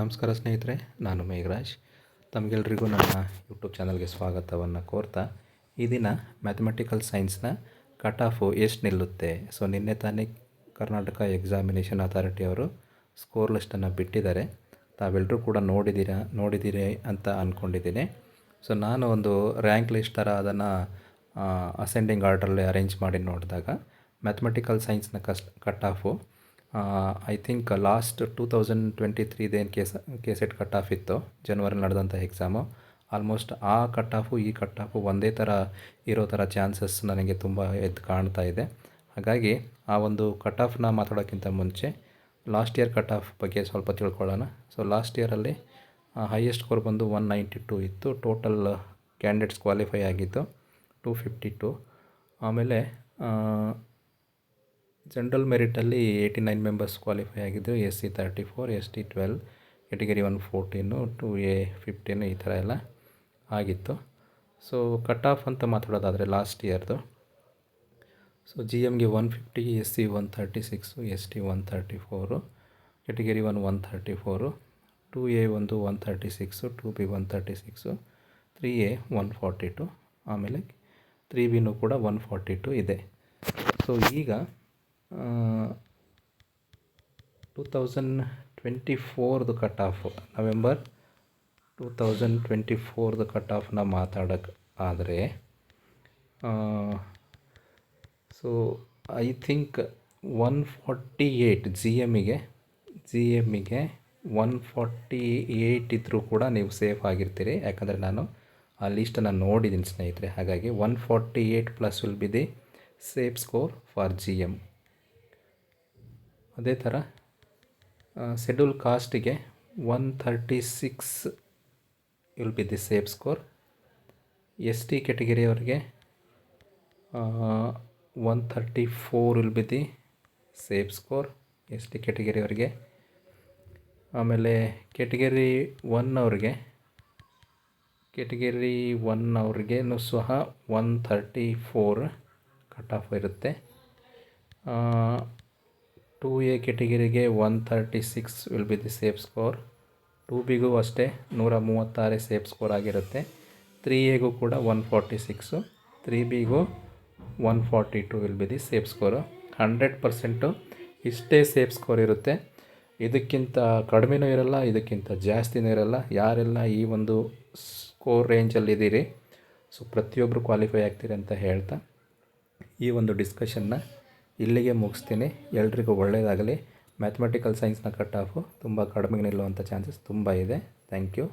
ನಮಸ್ಕಾರ ಸ್ನೇಹಿತರೆ, ನಾನು ಮೇಘರಾಜ್. ತಮಗೆಲ್ರಿಗೂ ನನ್ನ ಯೂಟ್ಯೂಬ್ ಚಾನಲ್ಗೆ ಸ್ವಾಗತವನ್ನು ಕೋರ್ತಾ, ಈ ದಿನ ಮ್ಯಾಥಮೆಟಿಕಲ್ ಸೈನ್ಸ್ನ ಕಟ್ ಆಫು ಎಷ್ಟು ನಿಲ್ಲುತ್ತೆ? ಸೊ ನಿನ್ನೆ ತಾನೇ ಕರ್ನಾಟಕ ಎಕ್ಸಾಮಿನೇಷನ್ ಅಥಾರಿಟಿ ಅವರು ಸ್ಕೋರ್ ಲಿಸ್ಟನ್ನು ಬಿಟ್ಟಿದ್ದಾರೆ. ತಾವೆಲ್ಲರೂ ಕೂಡ ನೋಡಿದ್ದೀರಾ ನೋಡಿದ್ದೀರಿ ಅಂತ ಅಂದ್ಕೊಂಡಿದ್ದೀನಿ ಸೊ ನಾನು ಒಂದು ರ್ಯಾಂಕ್ ಲಿಸ್ಟ್ ಥರ ಅದನ್ನು ಅಸೆಂಡಿಂಗ್ ಆರ್ಡ್ರಲ್ಲಿ ಅರೇಂಜ್ ಮಾಡಿ ನೋಡಿದಾಗ ಮ್ಯಾಥಮೆಟಿಕಲ್ ಸೈನ್ಸ್ನ ಕಸ್ಟ್ cut off I think last two thousand twenty ತ್ರೀದೇನು case, ಕೇಸೆಟ್ ಕಟ್ ಆಫ್ ಇತ್ತು ಜನವರಿ ನಡೆದಂಥ ಎಕ್ಸಾಮು ಆಲ್ಮೋಸ್ಟ್ ಆ ಕಟ್ ಆಫು ಈ ಕಟ್ ಆಫು ಒಂದೇ ಥರ ಇರೋ ಥರ ಚಾನ್ಸಸ್ ನನಗೆ ತುಂಬ ಎದ್ದು ಕಾಣ್ತಾ ಇದೆ. ಹಾಗಾಗಿ, ಆ ಒಂದು ಕಟ್ ಆಫ್ನ ಮಾತಾಡೋಕ್ಕಿಂತ ಮುಂಚೆ ಲಾಸ್ಟ್ ಇಯರ್ ಕಟ್ ಆಫ್ ಬಗ್ಗೆ ಸ್ವಲ್ಪ ತಿಳ್ಕೊಳ್ಳೋಣ. ಸೊ ಲಾಸ್ಟ್ ಇಯರಲ್ಲಿ ಹೈಯೆಸ್ಟ್ ಸ್ಕೋರ್ ಬಂದು ಒನ್ ನೈಂಟಿ ಟು ಇತ್ತು. ಟೋಟಲ್ ಕ್ಯಾಂಡಿಡೇಟ್ಸ್ ಕ್ವಾಲಿಫೈ ಆಗಿತ್ತು ಟೂ ಫಿಫ್ಟಿ ಟು ಆಮೇಲೆ ಜನರಲ್ ಮೆರಿಟಲ್ಲಿ ಏಯ್ಟಿ ನೈನ್ ಮೆಂಬರ್ಸ್ ಕ್ವಾಲಿಫೈ ಆಗಿದ್ದರು S C thirty four S T twelve category one fourteen two A fifteen ಈ ಥರ ಎಲ್ಲ ಆಗಿತ್ತು. ಸೊ ಕಟ್ ಆಫ್ ಅಂತ ಮಾತಾಡೋದಾದರೆ ಲಾಸ್ಟ್ ಇಯರ್ದು so G ಎಮ್ಗೆ one fifty S C one thirty six S T one thirty four category one one thirty four two A ಒಂದು one thirty six two B one thirty six three A one forty two ಆಮೇಲೆ three ಬಿನೂ ಕೂಡ one forty two ಇದೆ. So ಈಗ two thousand twenty ಫೋರ್ದು cut off November two thousand twenty ಫೋರ್ದು cut ಆಫ್ನ ಮಾತಾಡೋಕ್ಕೆ ಆದರೆ so I think one forty eight G ಎಮ್ಮಿಗೆ G ಎಮ್ಮಿಗೆ one forty eight ಇದ್ದರೂ ಕೂಡ ನೀವು ಸೇಫ್ ಆಗಿರ್ತೀರಿ. ಯಾಕಂದರೆ ನಾನು ಆ ಲೀಸ್ಟನ್ನು ನೋಡಿದ್ದೀನಿ ಸ್ನೇಹಿತರೆ. ಹಾಗಾಗಿ one forty eight plus will be the safe score for G M ಅದೇ ಥರ schedule ಕಾಸ್ಟಿಗೆ one thirty six will be the safe score S T ಕೆಟಗರಿಯವರಿಗೆ one thirty four will be the safe score S T ಕೆಟಗರಿಯವರಿಗೆ ಆಮೇಲೆ category one ಅವ್ರಿಗೆ category one ಅವ್ರಿಗೇನು ಸಹ one thirty four cut off ಇರುತ್ತೆ two A ಕೆಟಗಿರಿಗೆ one thirty six will be the safe score. Two ಬಿಗೂ ಅಷ್ಟೇ ನೂರ ಮೂವತ್ತಾರೇ safe score ಆಗಿರುತ್ತೆ. Three ಎಗೂ ಕೂಡ one forty six three ಬಿಗೂ one forty two will be the safe score. Hundred percent ಇಷ್ಟೇ safe score ಇರುತ್ತೆ. ಇದಕ್ಕಿಂತ ಕಡಿಮೆನೂ ಇರಲ್ಲ, ಇದಕ್ಕಿಂತ ಜಾಸ್ತಿನೂ ಇರಲ್ಲ. ಯಾರೆಲ್ಲ ಈ ಒಂದು ಸ್ಕೋರ್ ರೇಂಜಲ್ಲಿದ್ದೀರಿ ಸೊ ಪ್ರತಿಯೊಬ್ಬರು ಕ್ವಾಲಿಫೈ ಆಗ್ತೀರಿ ಅಂತ ಹೇಳ್ತಾ ಈ ಒಂದು ಡಿಸ್ಕಷನ್ನ ಇಲ್ಲಿಗೆ ಮುಗಿಸ್ತೀನಿ. ಎಲ್ರಿಗೂ ಒಳ್ಳೆಯದಾಗಲಿ ಮ್ಯಾಥಮೆಟಿಕಲ್ ಸೈನ್ಸ್ನ ಕಟ್ ಆಫು ತುಂಬ ಕಡಿಮೆ ನಿಲ್ಲುವಂಥ ಚಾನ್ಸಸ್ ತುಂಬ ಇದೆ. Thank you